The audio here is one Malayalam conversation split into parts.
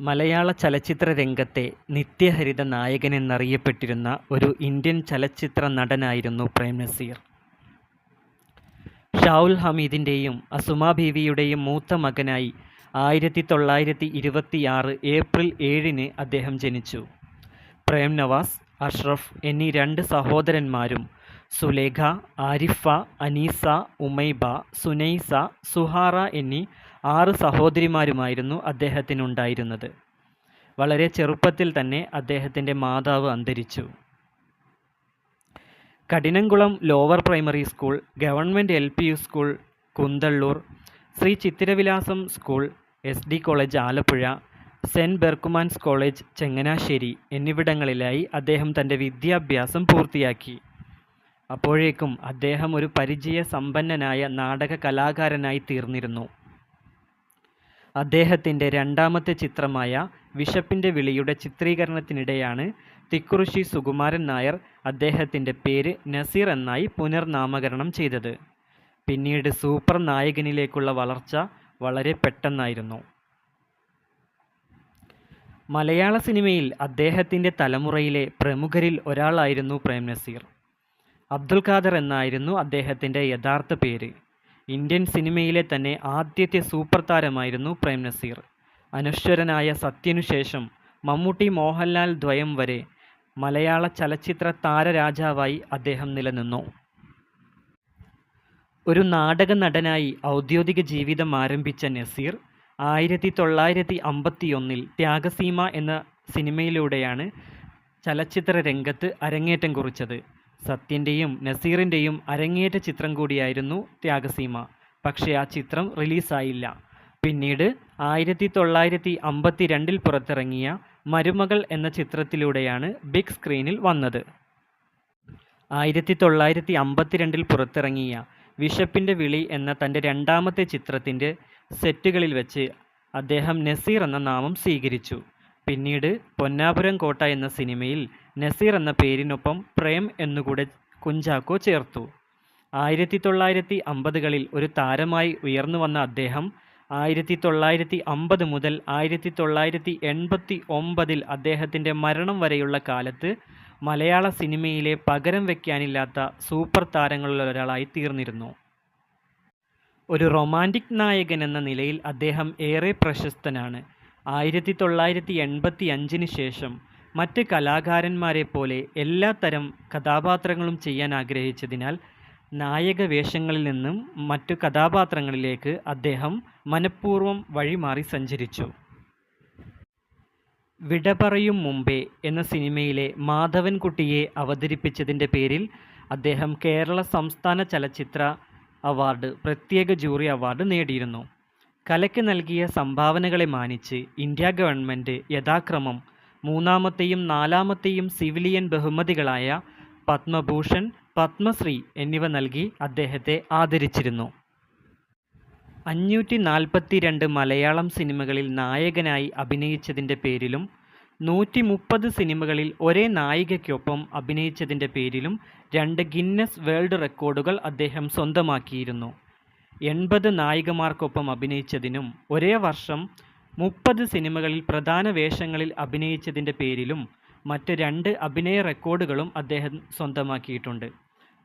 മലയാള ചലച്ചിത്ര രംഗത്തെ നിത്യഹരിത നായകനെന്നറിയപ്പെട്ടിരുന്ന ഒരു ഇന്ത്യൻ ചലച്ചിത്ര നടനായിരുന്നു പ്രേം നസീർ. ഷാവുൽ ഹമീദിന്റെയും അസുമ ബീവിയുടെയും മൂത്ത മകനായി ആയിരത്തി തൊള്ളായിരത്തി ഇരുപത്തിയാറ് ഏപ്രിൽ ഏഴിന് അദ്ദേഹം ജനിച്ചു. പ്രേം നവാസ്, അഷ്റഫ് എന്നീ രണ്ട് സഹോദരന്മാരും സുലേഖ, ആരിഫ, അനീസ, ഉമൈബ, സുനൈസ, സുഹാറ എന്നീ ആറ് സഹോദരിമാരുമായിരുന്നു അദ്ദേഹത്തിനുണ്ടായിരുന്നത്. വളരെ ചെറുപ്പത്തിൽ തന്നെ അദ്ദേഹത്തിന്റെ മാതാവ് അന്തരിച്ചു. Kadinamkulam lower primary school, government L. P. U. School Kunthallur Shri Chithiravilasam school, S. D. College Alappuzha, saint Berchmans college Changanassery എന്നിവിടങ്ങളിലായി അദ്ദേഹം തന്റെ വിദ്യാഭ്യാസം പൂർത്തിയാക്കി. അപ്പോഴേക്കും അദ്ദേഹം ഒരു പരിചയ സമ്പന്നനായ നാടക കലാകാരനായി നാടകകലാകാരനായിത്തീർന്നിരുന്നു. അദ്ദേഹത്തിന്റെ രണ്ടാമത്തെ ചിത്രമായ വിശപ്പിന്റെ വിളിയുടെ ചിത്രീകരണത്തിനിടെയാണ് തിക്കുറിശ്ശി സുകുമാരൻ നായർ അദ്ദേഹത്തിന്റെ പേര് നസീർ എന്നായി പുനർനാമകരണം ചെയ്തത്. പിന്നീട് സൂപ്പർ നായകനിലേക്കുള്ള വളർച്ച വളരെ പെട്ടെന്നായിരുന്നു. മലയാള സിനിമയിൽ അദ്ദേഹത്തിന്റെ തലമുറയിലെ പ്രമുഖരിൽ ഒരാളായിരുന്നു പ്രേം നസീർ. അബ്ദുൽ ഖാദർ എന്നായിരുന്നു അദ്ദേഹത്തിന്റെ യഥാർത്ഥ പേര്. ഇന്ത്യൻ സിനിമയിലെ തന്നെ ആദ്യത്തെ സൂപ്പർ താരമായിരുന്നു പ്രേം നസീർ. അനശ്വരനായ സത്യനു ശേഷം മമ്മൂട്ടി മോഹൻലാൽ ദ്വയം വരെ മലയാള ചലച്ചിത്ര താരരാജാവായി അദ്ദേഹം നിലനിന്നു. ഒരു നാടക നടനായി ഔദ്യോഗിക ജീവിതം ആരംഭിച്ച നസീർ ആയിരത്തി തൊള്ളായിരത്തി അമ്പത്തിയൊന്നിൽ ത്യാഗസീമ എന്ന സിനിമയിലൂടെയാണ് ചലച്ചിത്ര രംഗത്ത് അരങ്ങേറ്റം കുറിച്ചത്. സത്യന്റെയും നസീറിന്റെയും അരങ്ങേറ്റ ചിത്രം കൂടിയായിരുന്നു ത്യാഗസീമ. പക്ഷേ ആ ചിത്രം റിലീസായില്ല. പിന്നീട് ആയിരത്തി തൊള്ളായിരത്തി അമ്പത്തി രണ്ടിൽ പുറത്തിറങ്ങിയ മരുമകൾ എന്ന ചിത്രത്തിലൂടെയാണ് ബിഗ് സ്ക്രീനിൽ വന്നത്. ആയിരത്തി തൊള്ളായിരത്തി അമ്പത്തിരണ്ടിൽ പുറത്തിറങ്ങിയ വിഷപ്പിന്റെ വിളി എന്ന തന്റെ രണ്ടാമത്തെ ചിത്രത്തിന്റെ സെറ്റുകളിൽ വെച്ച് അദ്ദേഹം നസീർ എന്ന നാമം സ്വീകരിച്ചു. പിന്നീട് പൊന്നാപുരം കോട്ട എന്ന സിനിമയിൽ നസീർ എന്ന പേരിനൊപ്പം പ്രേം എന്നുകൂടെ കുഞ്ചാക്കോ ചേർത്തു. ആയിരത്തി തൊള്ളായിരത്തി അമ്പതുകളിൽ ഒരു താരമായി ഉയർന്നു വന്ന അദ്ദേഹം ആയിരത്തി തൊള്ളായിരത്തി അമ്പത് മുതൽ ആയിരത്തി തൊള്ളായിരത്തി എൺപത്തി ഒമ്പതിൽ അദ്ദേഹത്തിന്റെ മരണം വരെയുള്ള കാലത്ത് മലയാള സിനിമയിലെ പകരം വയ്ക്കാനില്ലാത്ത സൂപ്പർ താരങ്ങളിലൊരാളായി തീർന്നിരുന്നു ഒരു റൊമാന്റിക് നായകൻ എന്ന നിലയിൽ അദ്ദേഹം ഏറെ പ്രശസ്തനാണ്. ആയിരത്തി തൊള്ളായിരത്തി എൺപത്തിയഞ്ചിന് ശേഷം മറ്റ് കലാകാരന്മാരെ പോലെ എല്ലാത്തരം കഥാപാത്രങ്ങളും ചെയ്യാൻ ആഗ്രഹിച്ചതിനാൽ നായക വേഷങ്ങളിൽ നിന്നും മറ്റു കഥാപാത്രങ്ങളിലേക്ക് അദ്ദേഹം മനഃപൂർവം വഴിമാറി സഞ്ചരിച്ചു. വിട പറയും മുമ്പേ എന്ന സിനിമയിലെ മാധവൻകുട്ടിയെ അവതരിപ്പിച്ചതിന്റെ പേരിൽ അദ്ദേഹം കേരള സംസ്ഥാന ചലച്ചിത്ര അവാർഡ് പ്രത്യേക ജൂറി അവാർഡ് നേടിയിരുന്നു. കലയ്ക്ക് നൽകിയ സംഭാവനകളെ മാനിച്ച് ഇന്ത്യ ഗവൺമെന്റ് യഥാക്രമം മൂന്നാമത്തെയും നാലാമത്തെയും സിവിലിയൻ ബഹുമതികളായ പത്മഭൂഷൺ പത്മശ്രീ എന്നിവ നൽകി അദ്ദേഹത്തെ ആദരിച്ചിരുന്നു. അഞ്ഞൂറ്റി നാൽപ്പത്തിരണ്ട് മലയാളം സിനിമകളിൽ നായകനായി അഭിനയിച്ചതിന്റെ പേരിലും നൂറ്റി മുപ്പത് സിനിമകളിൽ ഒരേ നായികയ്ക്കൊപ്പം അഭിനയിച്ചതിന്റെ പേരിലും രണ്ട് ഗിന്നസ് വേൾഡ് റെക്കോർഡുകൾ അദ്ദേഹം സ്വന്തമാക്കിയിരുന്നു. എൺപത് നായികമാർക്കൊപ്പം അഭിനയിച്ചതിനും ഒരേ വർഷം മുപ്പത് സിനിമകളിൽ പ്രധാന വേഷങ്ങളിൽ അഭിനയിച്ചതിന്റെ പേരിലും മറ്റ് രണ്ട് അഭിനയ റെക്കോർഡുകളും അദ്ദേഹം സ്വന്തമാക്കിയിട്ടുണ്ട്.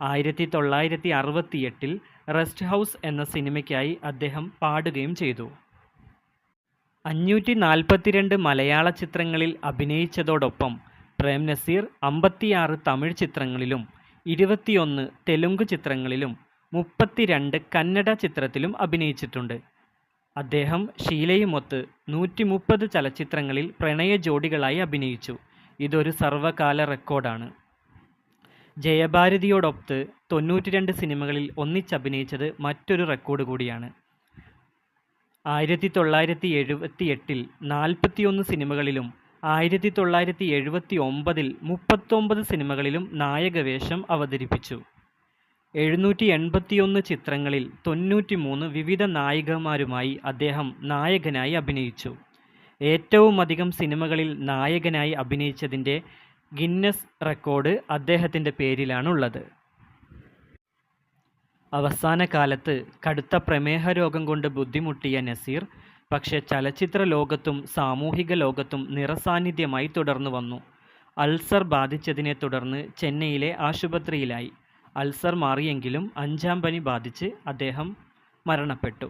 ആയിരത്തി തൊള്ളായിരത്തി അറുപത്തിയെട്ടിൽ റെസ്റ്റ് ഹൗസ് എന്ന സിനിമയ്ക്കായി അദ്ദേഹം പാടുകയും ചെയ്തു. അഞ്ഞൂറ്റി നാൽപ്പത്തിരണ്ട് മലയാള ചിത്രങ്ങളിൽ അഭിനയിച്ചതോടൊപ്പം പ്രേം നസീർ അമ്പത്തിയാറ് തമിഴ് ചിത്രങ്ങളിലും ഇരുപത്തിയൊന്ന് തെലുങ്ക് ചിത്രങ്ങളിലും മുപ്പത്തിരണ്ട് കന്നഡ ചിത്രത്തിലും അഭിനയിച്ചിട്ടുണ്ട്. അദ്ദേഹം ഷീലയുമൊത്ത് നൂറ്റി മുപ്പത് ചലച്ചിത്രങ്ങളിൽ പ്രണയ ജോഡികളായി അഭിനയിച്ചു. ഇതൊരു സർവകാല റെക്കോർഡാണ്. ജയഭാരതിയോടൊത്ത് തൊണ്ണൂറ്റിരണ്ട് സിനിമകളിൽ ഒന്നിച്ചഭിനയിച്ചത് മറ്റൊരു റെക്കോർഡ് കൂടിയാണ്. ആയിരത്തി തൊള്ളായിരത്തി എഴുപത്തി എട്ടിൽ നാൽപ്പത്തിയൊന്ന് സിനിമകളിലും ആയിരത്തി തൊള്ളായിരത്തി എഴുപത്തി ഒമ്പതിൽ മുപ്പത്തൊമ്പത് സിനിമകളിലും നായകവേഷം അവതരിപ്പിച്ചു. എഴുന്നൂറ്റി എൺപത്തിയൊന്ന് ചിത്രങ്ങളിൽ തൊണ്ണൂറ്റിമൂന്ന് വിവിധ നായികമാരുമായി അദ്ദേഹം നായകനായി അഭിനയിച്ചു. ഏറ്റവുമധികം സിനിമകളിൽ നായകനായി അഭിനയിച്ചതിന്റെ ഗിന്നസ് റെക്കോർഡ് അദ്ദേഹത്തിന്റെ പേരിലാണുള്ളത്. അവസാന കാലത്ത് കടുത്ത പ്രമേഹ രോഗം കൊണ്ട് ബുദ്ധിമുട്ടിയ നസീർ പക്ഷേ ചലച്ചിത്ര ലോകത്തും സാമൂഹിക ലോകത്തും നിറസാന്നിധ്യമായി തുടർന്നു വന്നു. അൾസർ ബാധിച്ചതിനെ തുടർന്ന് ചെന്നൈയിലെ ആശുപത്രിയിലായി. അൾസർ മാറിയെങ്കിലും അഞ്ചാം പനി ബാധിച്ച് അദ്ദേഹം മരണപ്പെട്ടു.